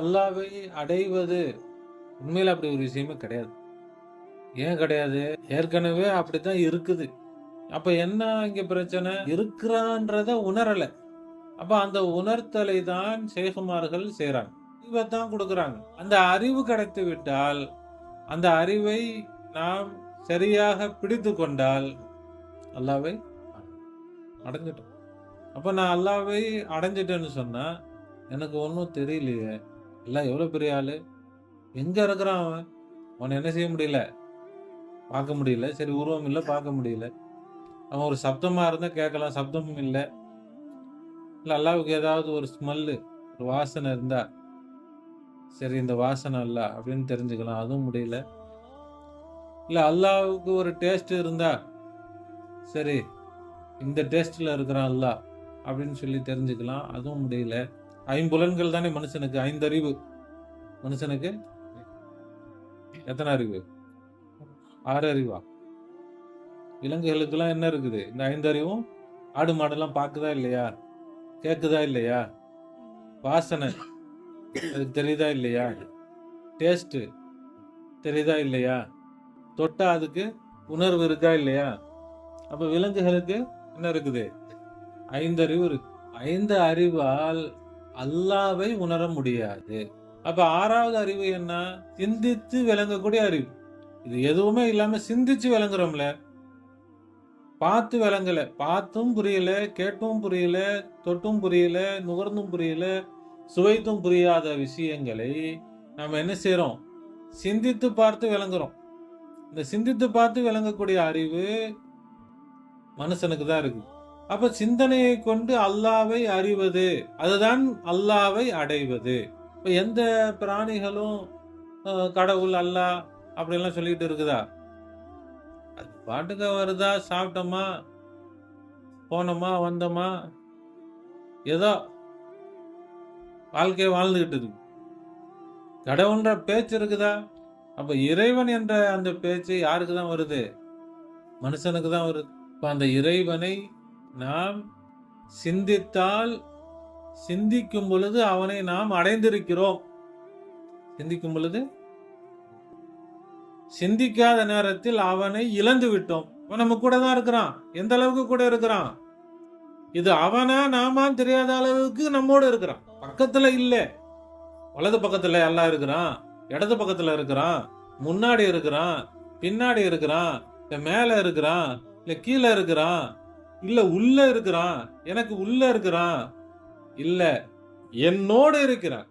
அல்லாவை அடைவது உண்மையில் அப்படி ஒரு விஷயமே கிடையாது. ஏன் கிடையாது? ஏற்கனவே அப்படித்தான் இருக்குது. அப்ப என்ன இங்க பிரச்சனை? இருக்கிறான்றத உணரல. அப்ப அந்த உணர்த்தலை தான் சேகுமார்கள் செய்றாங்க. அறிவை தான் கொடுக்குறாங்க. அந்த அறிவு கிடைத்து விட்டால் அந்த அறிவை நாம் சரியாக பிடித்து கொண்டால் அல்லாவை அடைஞ்சிட்டோம். அப்போ நான் அல்லாவை அடைஞ்சிட்டேன்னு சொன்னால் எனக்கு ஒன்றும் தெரியலையே. எல்லாம் எவ்வளோ பெரிய ஆள்? எங்கே இருக்கிறான் அவன்? அவனை என்ன செய்ய முடியல? பார்க்க முடியல. சரி உருவம் இல்லை பார்க்க முடியல. அவன் ஒரு சப்தமாக இருந்தால் கேட்கலாம். சப்தமும் இல்லை. இல்லை அல்லாவுக்கு ஏதாவது ஒரு ஸ்மெல்லு ஒரு வாசனை இருந்தா சரி இந்த வாசனை அல்ல அப்படின்னு தெரிஞ்சுக்கலாம். அதுவும் முடியல. இல்லை அல்லாவுக்கு ஒரு டேஸ்ட் இருந்தா சரி இந்த டேஸ்ட்ல இருக்கிறான் அல்லாஹ் அப்படின்னு சொல்லி தெரிஞ்சுக்கலாம். அதுவும் முடியல. ஐம்புலன்கள் தானே மனுஷனுக்கு? ஐந்தறிவு. மனுஷனுக்கு? எத்தனை அறிவு ஆறு அறிவா விலங்குகளுக்கெல்லாம் என்ன இருக்குது? இந்த ஐந்தறிவும் ஆடு மாடெல்லாம் பார்க்குதா இல்லையா? கேட்குதா இல்லையா? வாசனை. அதுக்கு தெரியுதா இல்லையா? டேஸ்ட்டு தெரியுதா இல்லையா? தொட்டா அதுக்கு உணர்வு இருக்கா இல்லையா? அப்போ விலங்குகளுக்கு என்ன இருக்குது? ஐந்தறிவு இருக்கு. ஐந்து அறிவால் அல்லாவை உணர முடியாது. அப்ப ஆறாவது அறிவு என்ன? சிந்தித்து விளங்கக்கூடிய அறிவு. இது எதுவுமே இல்லாம சிந்திச்சு விளங்குறோம்ல. பார்த்து விளங்கல. பார்த்தும் புரியல கேட்டும் புரியல தொட்டும் புரியல நுகர்ந்தும் புரியல சுவைத்தும் புரியாத விஷயங்களை நம்ம என்ன செய்யறோம் சிந்தித்து பார்த்து விளங்குறோம். இந்த சிந்தித்து பார்த்து விளங்கக்கூடிய அறிவு மனுஷனுக்கு தான் இருக்கு அப்ப சிந்தனையை கொண்டு அல்லாவை அறிவது அதுதான் அல்லாவை அடைவது. இப்ப எந்த பிராணிகளும் கடவுள் அல்லாஹ் அப்படிலாம் சொல்லிட்டு இருக்குதா? அது பாட்டுக்க வருதா? சாப்பிட்டோமா? போனோமா? வந்தோமா? ஏதோ வாழ்க்கையை வாழ்ந்துகிட்டு கடவுள்ன்ற பேச்சு இருக்குதா? அப்ப இறைவன் என்ற அந்த பேச்சு யாருக்கு தான் வருது? மனுஷனுக்கு தான் வருது. இப்ப அந்த இறைவனை நாம் சிந்தித்தால் சிந்திக்கும் பொழுது அவனை நாம் அடைந்திருக்கிறோம். சிந்திக்கும் பொழுது? சிந்திக்காத நேரத்தில் அவனை இழந்து விட்டோம். அவன் நம்ம கூட தான் இருக்கிறான். எந்த அளவுக்கு கூட இருக்கிறான்? இது அவனா நாமான்னு தெரியாத அளவுக்கு நம்மோட இருக்கிறான். பக்கத்துல இல்லை. வலது பக்கத்துல எல்லாம் இருக்கிறான். இடது பக்கத்துல இருக்கிறான். முன்னாடி இருக்கிறான். பின்னாடி இருக்கிறான். இல்ல மேல இருக்கிறான். இல்ல கீழே இருக்கிறான். இல்லை உள்ள இருக்கிறான். எனக்கு உள்ள இருக்கிறான். இல்லை என்னோட இருக்கிறான்.